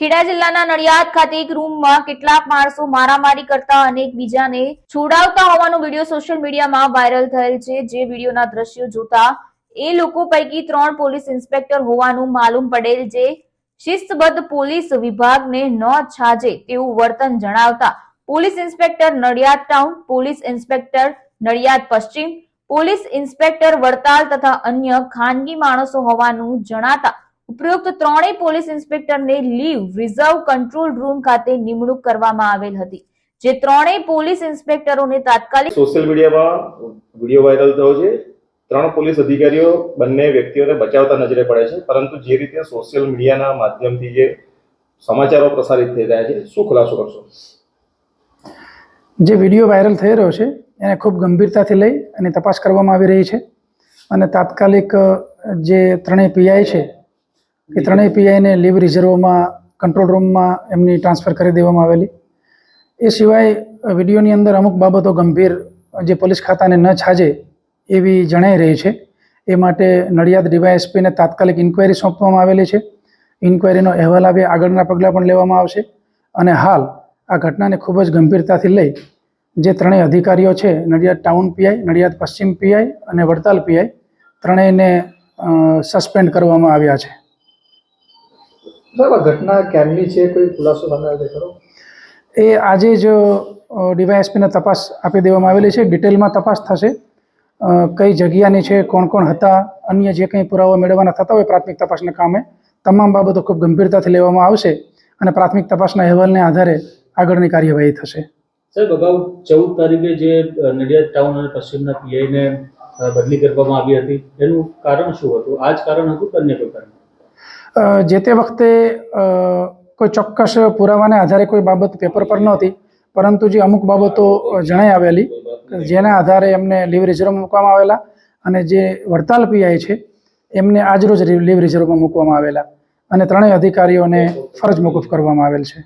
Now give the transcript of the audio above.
ખેડા જિલ્લાના નડિયાદ ખાતે એક રૂમમાં કેટલાક માણસો મારામારી કરતા અને એકબીજાને છોડાવતા હોવાનો વીડિયો સોશિયલ મીડિયામાં વાયરલ થયેલ છે. જે વિડીયોના દ્રશ્યો જોતા એ લોકો પૈકી ત્રણ પોલીસ ઇન્સ્પેક્ટર હોવાનું માલુમ પડેલ જે શિસ્તબદ્ધ પોલીસ વિભાગને ન છાજે તેવું વર્તન જણાવતા police inspector Nadiad town, police inspector Nadiad પશ્ચિમ, પોલીસ ઇન્સ્પેક્ટર વડતાલ તથા અન્ય ખાનગી માણસો હોવાનું જણાતા ઉપરોક્ત ત્રણેય પોલીસ ઇન્સ્પેક્ટરને લીવ રિઝર્વ કંટ્રોલ રૂમ ખાતે નિમણૂક કરવામાં આવેલ હતી જે ત્રણેય પોલીસ ઇન્સ્પેક્ટરોને તાત્કાલિક સોશિયલ મીડિયામાં વીડિયો વાયરલ થયો છે. ત્રણ પોલીસ અધિકારીઓ બંને વ્યક્તિઓને બચાવતા નજરે પડે છે પરંતુ જે રીતે સોશિયલ મીડિયાના માધ્યમથી જે સમાચારો પ્રસારિત થઈ રહ્યા છે શું ખુલાસો કરશો? જે વીડિયો વાયરલ થઈ રહ્યો છે એને ખૂબ ગંભીરતાથી લઈ અને તપાસ કરવામાં આવી રહી છે. અને તાત્કાલિક જે ત્રણેય પીઆઈ છે એ ત્રણેય પીઆઈને લીવ રિઝર્વમાં, કંટ્રોલ રૂમમાં એમની ટ્રાન્સફર કરી દેવામાં આવેલી. એ સિવાય વિડીયોની અંદર અમુક બાબતો ગંભીર, જે પોલીસ ખાતાને ન છાજે એવી જણાઈ રહી છે. એ માટે નડિયાદ ડીવાયએસપીને તાત્કાલિક ઇન્ક્વાયરી સોંપવામાં આવેલી છે. ઇન્ક્વાયરીનો અહેવાલ આવે, આગળના પગલાં પણ લેવામાં આવશે. અને હાલ, આ ઘટનાને ખૂબ જ ગંભીરતાથી લઈ જે ત્રણેય અધિકારીઓ છે, નડિયાદ ટાઉન પીઆઈ, નડિયાદ પશ્ચિમ પીઆઈ અને વડતાલ પીઆઈ, ત્રણેયને સસ્પેન્ડ કરવામાં આવ્યા છે. સાહેબ આ ઘટના ક્યારની છે? કોઈ ખુલાસો સામે ખરો? એ આજે જ ડીવાયએસપીને તપાસ આપી દેવામાં આવેલી છે. ડિટેલમાં તપાસ થશે. કઈ જગ્યાની છે કોણ કોણ હતા અન્ય જે કંઈ પુરાવા મેળવવાના થતા હોય પ્રાથમિક તપાસના કામે તમામ બાબતો ખૂબ ગંભીરતાથી લેવામાં આવશે અને પ્રાથમિક તપાસના અહેવાલને આધારે આગળની કાર્યવાહી થશે. સાહેબ અગાઉ ચૌદ તારીખે જે નડિયાદ ટાઉન અને પશ્ચિમના પીઆઈને બદલી કરવામાં આવી હતી. એનું કારણ શું હતું? આ જ કારણ હતું કે અન્ય કોઈ કારણ? જે તે વખતે કોઈ ચોક્કસ પુરાવાને આધારે કોઈ બાબત પેપર પર નહોતી, પરંતુ જે અમુક બાબતો જણાઈ આવેલી, જેના આધારે એમને લીવ રિઝર્વમાં મૂકવામાં આવેલા અને જે વડતાલ પીઆઈ છે, એમને આજરોજ લીવ રિઝર્વમાં મૂકવામાં આવેલા. અને ત્રણેય અધિકારીઓને ફરજ મોકૂફ કરવામાં આવેલ છે.